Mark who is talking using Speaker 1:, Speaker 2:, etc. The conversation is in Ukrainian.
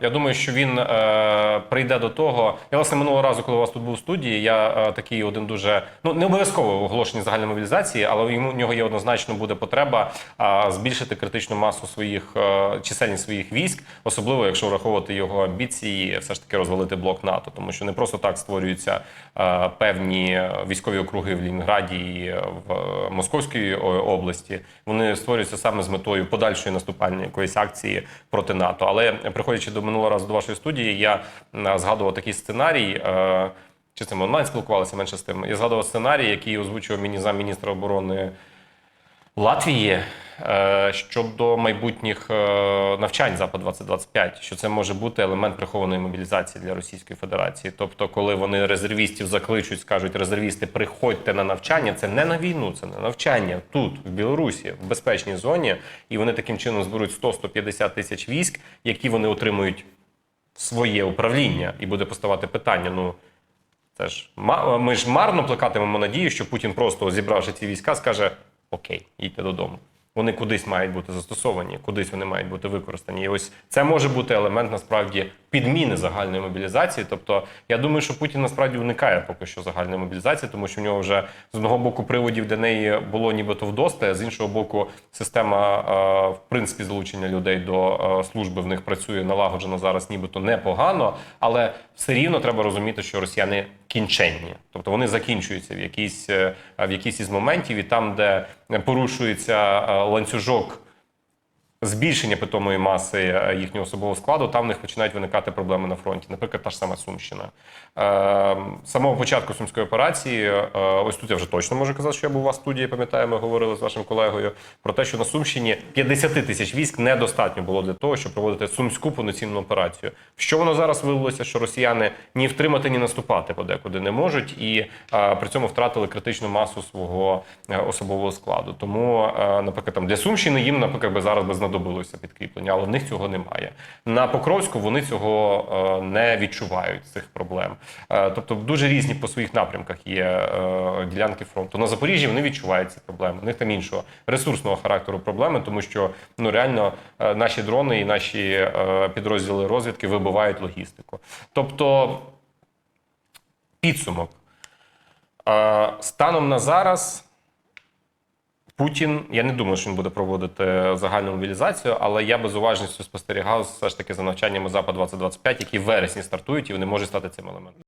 Speaker 1: Я думаю, що він е, прийде до того. Я власне минулого разу, коли у вас тут був в студії, я е, такий один дуже ну не обов'язково оголошення загальної мобілізації, але йому нього є однозначно буде потреба е, збільшити критичну масу своїх е, чисельність своїх військ, особливо якщо враховувати його амбіції, все ж таки розвалити блок НАТО, тому що не просто так створюються е, певні військові округи в Лінінграді і в е, Московській області. Вони створюються саме з метою подальшої наступальної якоїсь акції проти НАТО. Але приходячи до минулого разу до вашої студії, я згадував такий сценарій. е, Чи це ми онлайн спілкувалися менше з тим? Я згадував сценарій, який озвучував мені замміністра оборони Латвії е, щодо майбутніх е, навчань Запад 2025, що це може бути елемент прихованої мобілізації для Російської Федерації. Тобто, коли вони резервістів закличуть, скажуть резервісти, приходьте на навчання, це не на війну, це на навчання тут, в Білорусі, в безпечній зоні, і вони таким чином зберуть 100-150 тисяч військ, які вони отримують в своє управління, і буде поставати питання: ну. Це ж ми ж марно плекатимемо надію, що Путін просто зібравши ці війська, скаже: Окей, їдьте додому. Вони кудись мають бути застосовані, кудись вони мають бути використані. І ось це може бути елемент насправді підміни загальної мобілізації. Тобто, я думаю, що Путін насправді уникає поки що загальної мобілізації, тому що в нього вже з одного боку приводів для неї було нібито вдосте, а з іншого боку, система е, в принципі залучення людей до е, служби в них працює налагоджено зараз, нібито непогано, але все рівно треба розуміти, що росіяни кінченні, тобто вони закінчуються в якійсь е, в якійсь із моментів, і там, де порушується ланцюжок збільшення питомої маси е, їхнього особового складу, там в них починають виникати проблеми на фронті. Наприклад, та ж сама Сумщина. Е, з самого початку сумської операції, е, ось тут я вже точно можу казати, що я був у вас в студії, пам'ятаю, ми говорили з вашим колегою про те, що на Сумщині 50 тисяч військ недостатньо було для того, щоб проводити сумську повноцінну операцію. Що воно зараз виявилося, що росіяни ні втримати, ні наступати подекуди не можуть, і е, при цьому втратили критичну масу свого особового складу. Тому, наприклад, там для Сумщини їм, наприклад, би зараз би знадобилося підкріплення, але в них цього немає. На Покровську вони цього е, не відчувають цих проблем. Е, тобто, дуже різні по своїх напрямках є е, ділянки фронту. На Запоріжжі вони відчувають ці проблеми. У них там іншого ресурсного характеру проблеми, тому що ну реально наші дрони і наші підрозділи розвідки вибивають логістику. Тобто, підсумок. Станом на зараз. Путін, я не думаю, що він буде проводити загальну мобілізацію, але я без уважністю спостерігав все ж таки за навчаннями Запад 2025, які в вересні стартують, і вони можуть стати цим елементом.